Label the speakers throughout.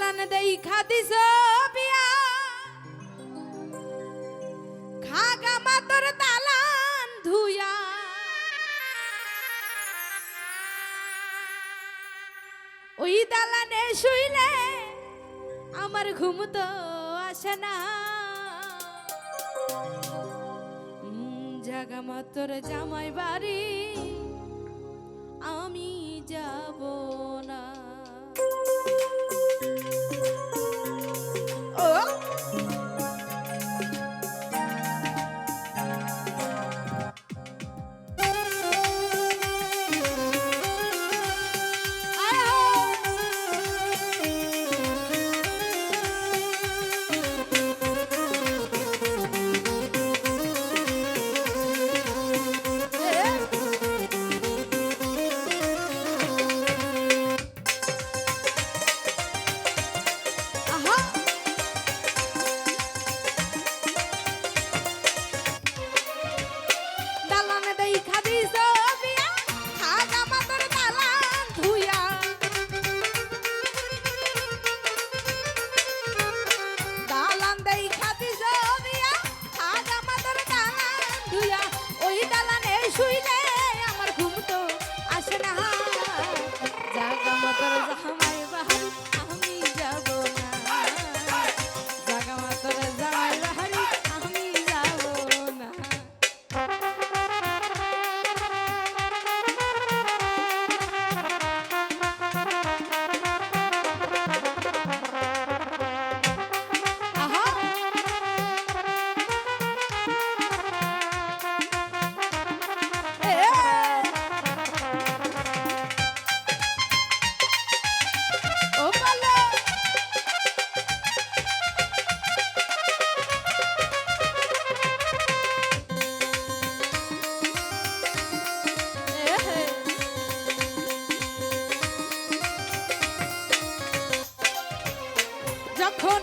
Speaker 1: দালান দেই খাদিস বিয়া খাগা মাতর দালান ধুয়া। ওই দালানে শুইলে আমার ঘুম তো আসে না। জাগা মাতর জামাই বাড়ি আমি যাব না।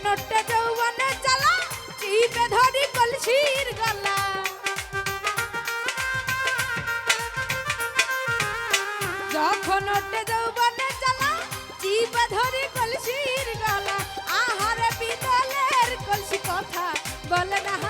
Speaker 1: যখন যৌবনে জ্বালা, চিপে ধরি কলসির গলা। যখন ওটা যৌবনে জ্বালা, চিপে ধরি কলসির গলা, আহারে পিতলের কলসি কথা বলে না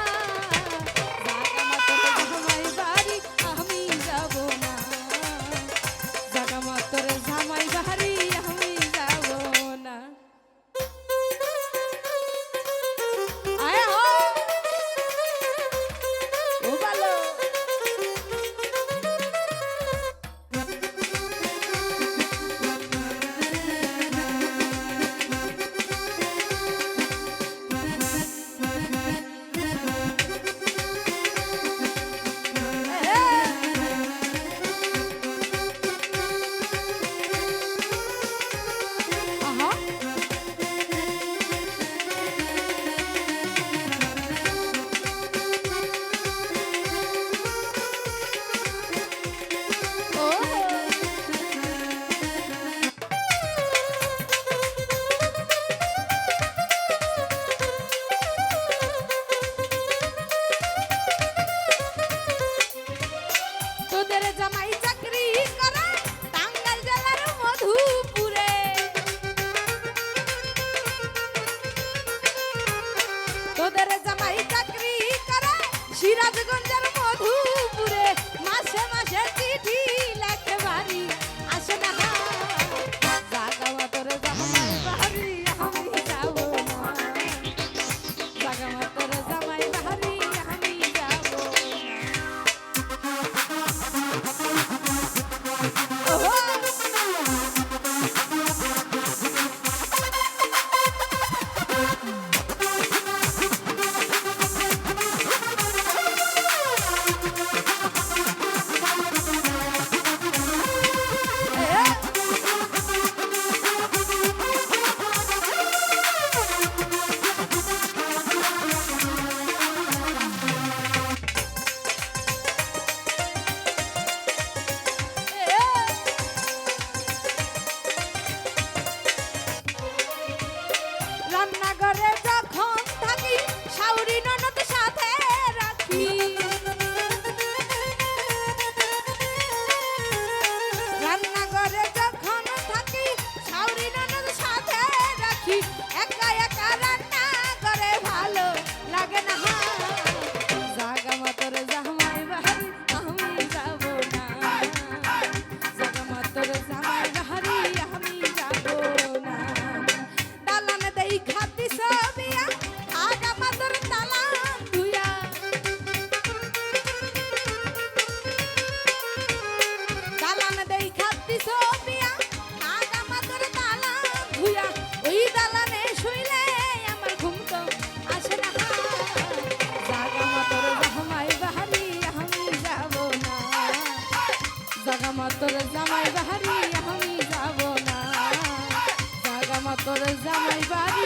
Speaker 1: জাগা মাতর জামাই বাহারি আমি যাব না। জাগা মাতর জামাই বাড়ি